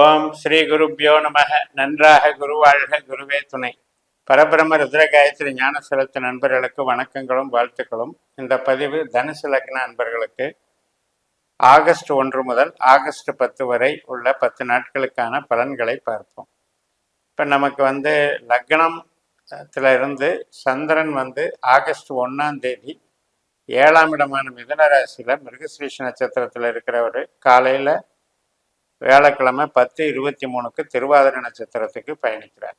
ஓம் ஸ்ரீ குருப்பியோ நமக. நன்றாக குருவாழ்க குருவே துணை. பரபிரம ருத்ரகாயத்ரி ஞானசலத்து ஞான செலுத்த நண்பர்களுக்கு வணக்கங்களும் வாழ்த்துக்களும். இந்த பதிவு தனுசு லக்ன நண்பர்களுக்கு ஆகஸ்ட் ஒன்று முதல் ஆகஸ்ட் பத்து வரை உள்ள பத்து நாட்களுக்கான பலன்களை பார்ப்போம். இப்போ நமக்கு வந்து லக்னத்துல இருந்து சந்திரன் வந்து ஆகஸ்ட் ஒன்றாம் தேதி ஏழாம் இடமான மிதன ராசியில் மிருகஸ்ரீஷ் நட்சத்திரத்தில் இருக்கிறவர். காலையில் வியாழக்கிழமை பத்து இருபத்தி மூணுக்கு திருவாதிரை நட்சத்திரத்துக்கு பயணிக்கிறார்.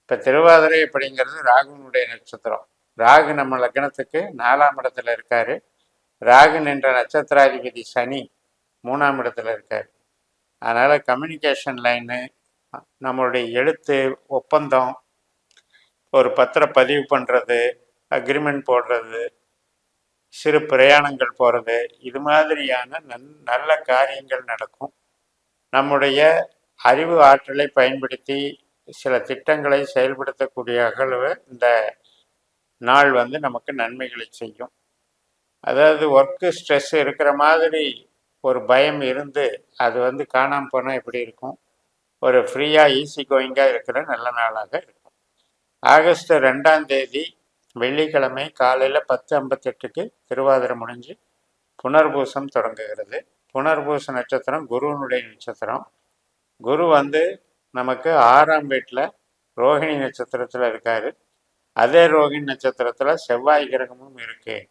இப்போ திருவாதிரை அப்படிங்கிறது ராகுனுடைய நட்சத்திரம். ராகு நம்ம லக்னத்துக்கு நாலாம் இடத்துல இருக்காரு. ராகு நின்ற நட்சத்திராதிபதி சனி மூணாம் இடத்துல இருக்காரு. அதனால் கம்யூனிகேஷன் லைனு நம்மளுடைய எழுத்து ஒப்பந்தம் ஒரு பத்திரம் பதிவு பண்ணுறது அக்ரிமெண்ட் போடுறது சிறு பிரயாணங்கள் போகிறது இது மாதிரியான நன் நல்ல காரியங்கள் நடக்கும். நம்முடைய அறிவு ஆற்றலை பயன்படுத்தி சில திட்டங்களை செயல்படுத்தக்கூடிய அகழ்வு இந்த நாள் வந்து நமக்கு நன்மைகளை செய்யும். அதாவது ஒர்க்கு ஸ்ட்ரெஸ் இருக்கிற மாதிரி ஒரு பயம் இருந்து அது வந்து காணாமல் போனால் எப்படி இருக்கும்? ஒரு ஃப்ரீயாக ஈஸி கோயிங்காக இருக்கிற நல்ல நாளாக இருக்கும். ஆகஸ்ட் ரெண்டாம் தேதி வெள்ளிக்கிழமை காலையில் பத்து ஐம்பத்தெட்டுக்கு திருவாதிரை முடிஞ்சு புனர்பூசம் தொடங்குகிறது. புனர்பூச நட்சத்திரம் குருவனுடைய நட்சத்திரம். குரு வந்து நமக்கு ஆறாம் வீட்டில் ரோஹிணி நட்சத்திரத்தில் இருக்கார். அதே ரோஹிணி நட்சத்திரத்தில் செவ்வாய் கிரகமும் இருக்குது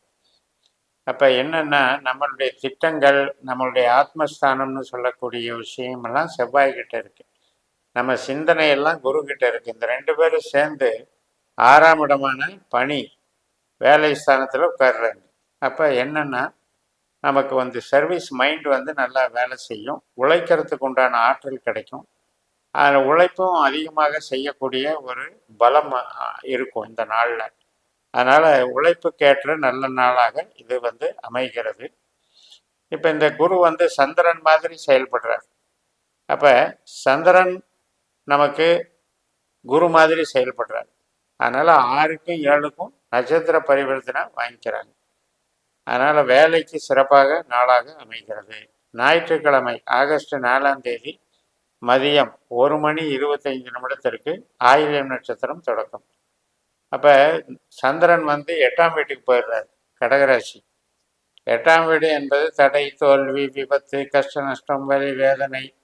அப்போ என்னென்னா நம்மளுடைய திட்டங்கள் நம்மளுடைய ஆத்மஸ்தானம்னு சொல்லக்கூடிய விஷயமெல்லாம் செவ்வாய் கிட்ட இருக்கு. நம்ம சிந்தனையெல்லாம் குரு இருக்குது இந்த ரெண்டு பேரும் சேர்ந்து ஆறாம் இடமான பணி வேலை ஸ்தானத்தில் உட்கார்றாங்க. அப்போ என்னென்னா நமக்கு வந்து சர்வீஸ் மைண்ட் வந்து நல்லா வேலை செய்யும். உழைக்கிறதுக்கு உண்டான ஆற்றல் கிடைக்கும். அதில் உழைப்பும் அதிகமாக செய்யக்கூடிய ஒரு பலம் இருக்கும் இந்த நாளில். அதனால் உழைப்புக்கேற்ற நல்ல நாளாக இது வந்து அமைகிறது. இப்போ இந்த குரு வந்து சந்திரன் மாதிரி செயல்படுறார். அப்போ சந்திரன் நமக்கு குரு மாதிரி செயல்படுறார். அதனால் ஆறுக்கும் ஏழுக்கும் நட்சத்திர பரிவர்த்தனை வாங்கிக்கிறாங்க. அதனால் வேலைக்கு சிறப்பாக நாளாக அமைகிறது. ஞாயிற்றுக்கிழமை ஆகஸ்ட் நாலாம் தேதி மதியம் ஒரு மணி இருபத்தைந்து நிமிடத்திற்கு ஆயிரம் நட்சத்திரம் தொடக்கம். அப்போ சந்திரன் வந்து எட்டாம் வீட்டுக்கு போயிடுறாரு கடகராசி. எட்டாம் வீடு என்பது தடை தோல்வி விபத்து கஷ்ட நஷ்டம் வலி வேதனை.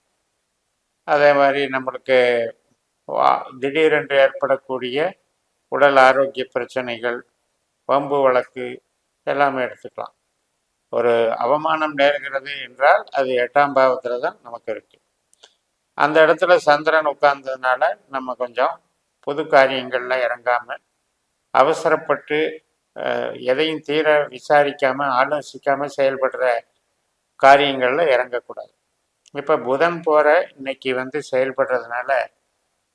அதே மாதிரி நம்மளுக்கு வா- திடீரென்று ஏற்படக்கூடிய உடல் ஆரோக்கிய பிரச்சனைகள் வம்பு வழக்கு எல்லாமே எடுத்துக்கலாம். ஒரு அவமானம் நேர்கிறது என்றால் அது எட்டாம் பாவத்தில் தான் நமக்கு இருக்கு. அந்த இடத்துல சந்திரன் உட்கார்ந்ததுனால நம்ம கொஞ்சம் புது காரியங்களில் இறங்காமல் அவசரப்பட்டு எதையும் தீர விசாரிக்காமல் ஆலோசிக்காமல் செயல்படுற காரியங்களில் இறங்கக்கூடாது. இப்போ புதன் போகிற இன்னைக்கு வந்து செயல்படுறதுனால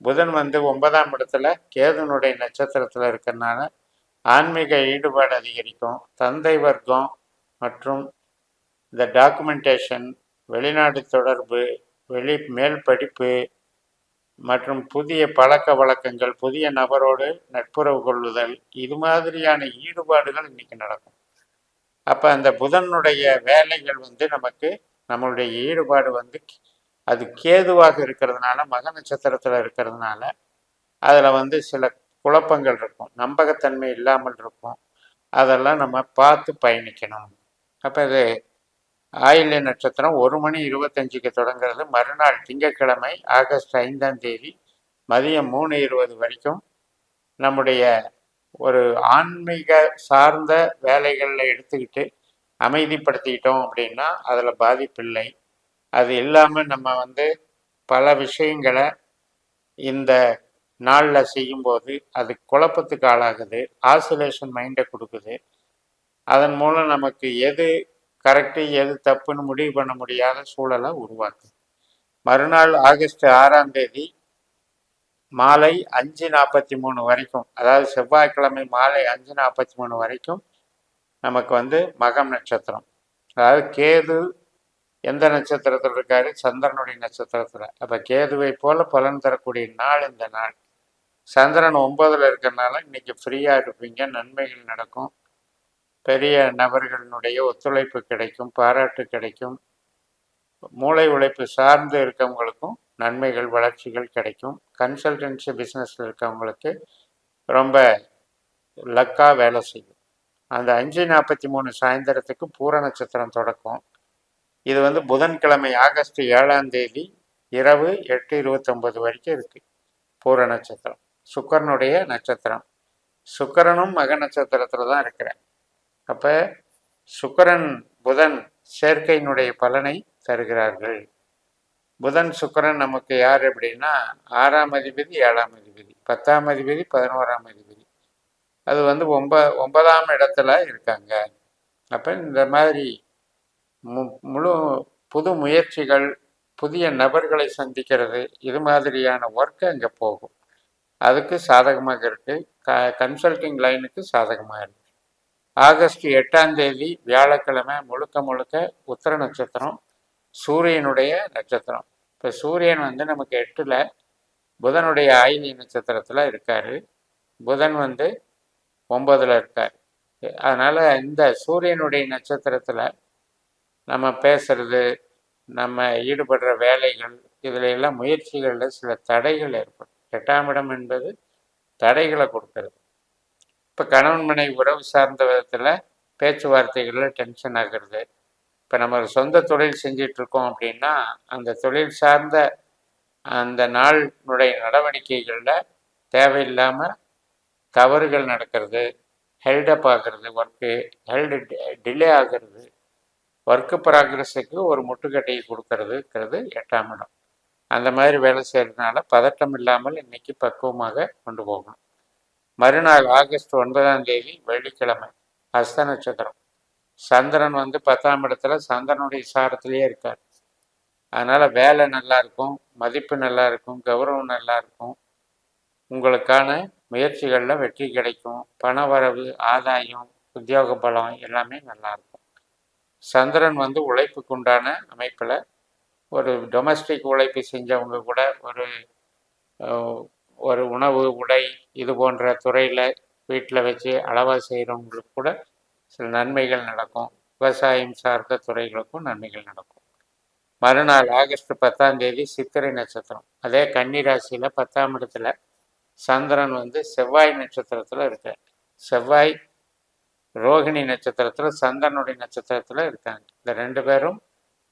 புதன் வந்து ஒன்பதாம் இடத்துல கேதுனுடைய நட்சத்திரத்தில் இருக்கிறதுனால ஆன்மீக ஈடுபாடு அதிகரிக்கும். தந்தை வர்க்கம் மற்றும் இந்த டாக்குமெண்டேஷன் வெளிநாடு தொடர்பு வெளி மேல் படிப்பு மற்றும் புதிய பழக்க வழக்கங்கள் புதிய நபரோடு நட்புறவு கொள்ளுதல் இது மாதிரியான ஈடுபாடுகள் இன்னைக்கு நடக்கும். அப்போ அந்த புதனுடைய வேலைகள் வந்து நமக்கு நம்மளுடைய ஈடுபாடு வந்து அது கேதுவாக இருக்கிறதுனால மக நட்சத்திரத்தில் இருக்கிறதுனால அதில் வந்து சில குழப்பங்கள் இருக்கும் நம்பகத்தன்மை இல்லாமல் இருக்கும். அதெல்லாம் நம்ம பார்த்து பயணிக்கணும். அப்போ இது ஆயில்ய நட்சத்திரம் ஒரு மணி இருபத்தஞ்சுக்கு தொடங்குறது. மறுநாள் திங்கட்கிழமை ஆகஸ்ட் ஐந்தாம் தேதி மதியம் மூணு இருபது வரைக்கும் நம்முடைய ஒரு ஆன்மீக சார்ந்த வேலைகளில் எடுத்துக்கிட்டு அமைதிப்படுத்திக்கிட்டோம் அப்படின்னா அதில் பாதிப்பில்லை அது இல்லாமல் நம்ம வந்து பல விஷயங்களை இந்த நாளில் செய்யும்போது அது குழப்பத்துக்கு ஆளாகுது. ஆசிலேஷன் மைண்டை கொடுக்குது. அதன் மூலம் நமக்கு எது கரெக்டு எது தப்புன்னு முடிவு பண்ண முடியாத சூழலை உருவாக்குது. மறுநாள் ஆகஸ்ட் ஆறாம் தேதி மாலை அஞ்சு நாற்பத்தி மூணு வரைக்கும் அதாவது செவ்வாய்க்கிழமை மாலை அஞ்சு நாற்பத்தி மூணு வரைக்கும் நமக்கு வந்து மகம் நட்சத்திரம். அதாவது கேது எந்த நட்சத்திரத்தில் இருக்காரு? சந்திரனுடைய நட்சத்திரத்தில். அப்போ கேதுவை போல பலன் தரக்கூடிய நாள் இந்த நாள். சந்திரன் ஒன்பதுல இருக்கிறனால இன்னைக்கு ஃப்ரீயாக இருப்பீங்க. நன்மைகள் நடக்கும். பெரிய நபர்களினுடைய ஒத்துழைப்பு கிடைக்கும் பாராட்டு கிடைக்கும். மூளை உழைப்பு சார்ந்து இருக்கவங்களுக்கும் நன்மைகள் வளர்ச்சிகள் கிடைக்கும். கன்சல்டன்சி பிஸ்னஸில் இருக்கவங்களுக்கு ரொம்ப லக்காக வேலை செய்யும். அந்த அஞ்சு நாற்பத்தி மூணு சாயந்தரத்துக்கு பூர நட்சத்திரம் தொடக்கும். இது வந்து புதன்கிழமை ஆகஸ்ட் ஏழாம் தேதி இரவு எட்டு இருபத்தொம்பது வரைக்கும் இருக்குது பூர நட்சத்திரம். சுக்கரனுடைய நட்சத்திரம். சுக்கரனும் மக நட்சத்திரத்தில் தான் இருக்கிறேன். அப்போ சுக்கரன் புதன் சேர்க்கையினுடைய பலனை தருகிறார்கள். புதன் சுக்கரன் நமக்கு யார் அப்படின்னா ஆறாம் அதிபதி ஏழாம் அதிபதி பத்தாம் அதிபதி பதினோராம் அதிபதி. அது வந்து ஒம்ப ஒன்பதாம் இடத்துல இருக்காங்க. அப்போ இந்த மாதிரி மு முழு புது முயற்சிகள் புதிய நபர்களை சந்திக்கிறது இது மாதிரியான ஒர்க்கு அங்கே போகும். அதுக்கு சாதகமாக இருக்குது க கன்சல்டிங் லைனுக்கு சாதகமாக இருக்குது ஆகஸ்ட் எட்டாம் தேதி வியாழக்கிழமை முழுக்க முழுக்க உத்தர நட்சத்திரம் சூரியனுடைய நட்சத்திரம். இப்போ சூரியன் வந்து நமக்கு எட்டில் புதனுடைய ஆயுதி நட்சத்திரத்தில் இருக்கார். புதன் வந்து ஒம்பதில் இருக்கார். அதனால் இந்த சூரியனுடைய நட்சத்திரத்தில் நம்ம பேசுறது நம்ம ஈடுபடுற வேலைகள் இதில் எல்லாம் முயற்சிகளில் சில தடைகள் ஏற்படும். எட்டாம் இடம் என்பது தடைகளை கொடுக்கறது. இப்போ கணவன் மனை உறவு சார்ந்த விதத்தில் பேச்சுவார்த்தைகளில் டென்ஷன் ஆகிறது. இப்போ நம்ம சொந்த தொழில் செஞ்சிட்ருக்கோம் அப்படின்னா அந்த தொழில் சார்ந்த அந்த நாளினுடைய நடவடிக்கைகளில் தேவையில்லாமல் தவறுகள் நடக்கிறது ஹெல்டப் ஆகிறது ஒர்க்கு ஹெல்டு டிலே ஆகிறது ஒர்க்கு ப்ராக்ரஸுக்கு ஒரு முட்டுக்கட்டையை கொடுக்கறதுங்கிறது எட்டாம் இடம். அந்த மாதிரி வேலை செய்கிறதுனால பதட்டம் இல்லாமல் இன்னைக்கு பக்குவமாக கொண்டு போகணும். மறுநாள் ஆகஸ்ட் ஒன்பதாம் தேதி வெள்ளிக்கிழமை ஹஸ்த நட்சத்திரம். சந்திரன் வந்து பத்தாம் இடத்துல சந்திரனுடைய சாரத்திலேயே இருக்கார். அதனால் வேலை நல்லா இருக்கும் மதிப்பு நல்லா இருக்கும் கௌரவம் நல்லா இருக்கும். உங்களுக்கான முயற்சிகளில் வெற்றி கிடைக்கும். பண வரவு ஆதாயம் உத்தியோக பலம் எல்லாமே நல்லா இருக்கும். சந்திரன் வந்து உழைப்புக்கு உண்டான அமைப்பில் ஒரு டொமஸ்டிக் உழைப்பு செஞ்சவங்க கூட ஒரு ஒரு உணவு உடை இது போன்ற துறையில் வீட்டில் வச்சு அளவாக செய்கிறவங்களுக்கு கூட சில நன்மைகள் நடக்கும். விவசாயம் சார்ந்த துறைகளுக்கும் நன்மைகள் நடக்கும். மறுநாள் ஆகஸ்ட் பத்தாம் தேதி சித்திரை நட்சத்திரம். அதே கன்னிராசியில் பத்தாம் இடத்துல சந்திரன் வந்து செவ்வாய் நட்சத்திரத்தில் இருக்க செவ்வாய் ரோகிணி நட்சத்திரத்தில் சந்திரனுடைய நட்சத்திரத்தில் இருக்காங்க. இந்த ரெண்டு பேரும்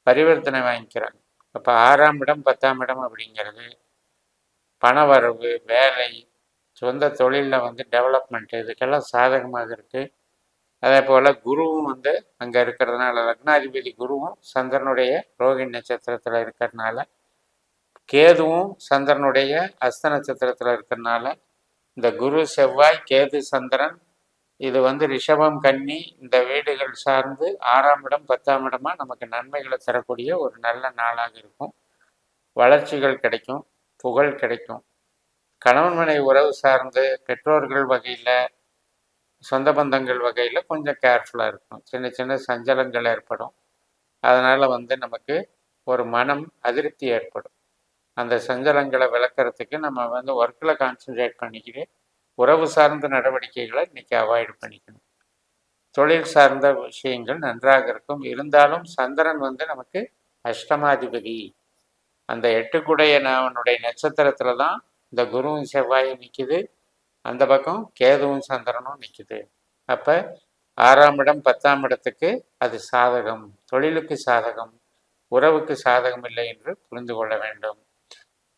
பரிவர்த்தனை வாங்கிக்கிறாங்க. அப்போ ஆறாம் இடம் பத்தாம் இடம் அப்படிங்கிறது பணவரவு வேலை சொந்த தொழிலில் வந்து டெவலப்மெண்ட் இதுக்கெல்லாம் சாதகமாக இருக்குது அதே போல் குருவும் வந்து அங்கே இருக்கிறதுனால லக்னாதிபதி குருவும் சந்திரனுடைய ரோகிணி நட்சத்திரத்தில் இருக்கிறதுனால கேதுவும் சந்திரனுடைய அஸ்த நட்சத்திரத்தில் இருக்கிறதுனால இந்த குரு செவ்வாய் கேது சந்திரன் இது வந்து ரிஷபம் கன்னி இந்த வீடுகள் சார்ந்து ஆறாம் இடம் பத்தாம் இடமா நமக்கு நன்மைகளை தரக்கூடிய ஒரு நல்ல நாளாக இருக்கும். வளர்ச்சிகள் கிடைக்கும் புகழ் கிடைக்கும். கணவன் மனை உறவு சார்ந்து பெற்றோர்கள் வகையில் சொந்த பந்தங்கள் வகையில் கொஞ்சம் கேர்ஃபுல்லாக இருக்கும். சின்ன சின்ன சஞ்சலங்கள் ஏற்படும். அதனால் வந்து நமக்கு ஒரு மனம் அதிருப்தி ஏற்படும். அந்த சஞ்சலங்களை விளக்கிறதுக்கு நம்ம வந்து ஒர்க்கில் கான்சன்ட்ரேட் பண்ணிக்கிட்டு உறவு சார்ந்த நடவடிக்கைகளை இன்றைக்கி அவாய்டு பண்ணிக்கணும். தொழில் சார்ந்த விஷயங்கள் நன்றாக இருக்கும். இருந்தாலும் சந்திரன் வந்து நமக்கு அஷ்டமாதிபதி. அந்த எட்டுக்குடைய அவனுடைய நட்சத்திரத்தில் தான் இந்த குருவும் செவ்வாயும் நிற்கிது அந்த பக்கம் கேதுவும் சந்திரனும் நிற்கிது அப்போ ஆறாம் இடம் பத்தாம் இடத்துக்கு அது சாதகம். தொழிலுக்கு சாதகம். உறவுக்கு சாதகம் இல்லை என்று புரிந்து கொள்ள வேண்டும்.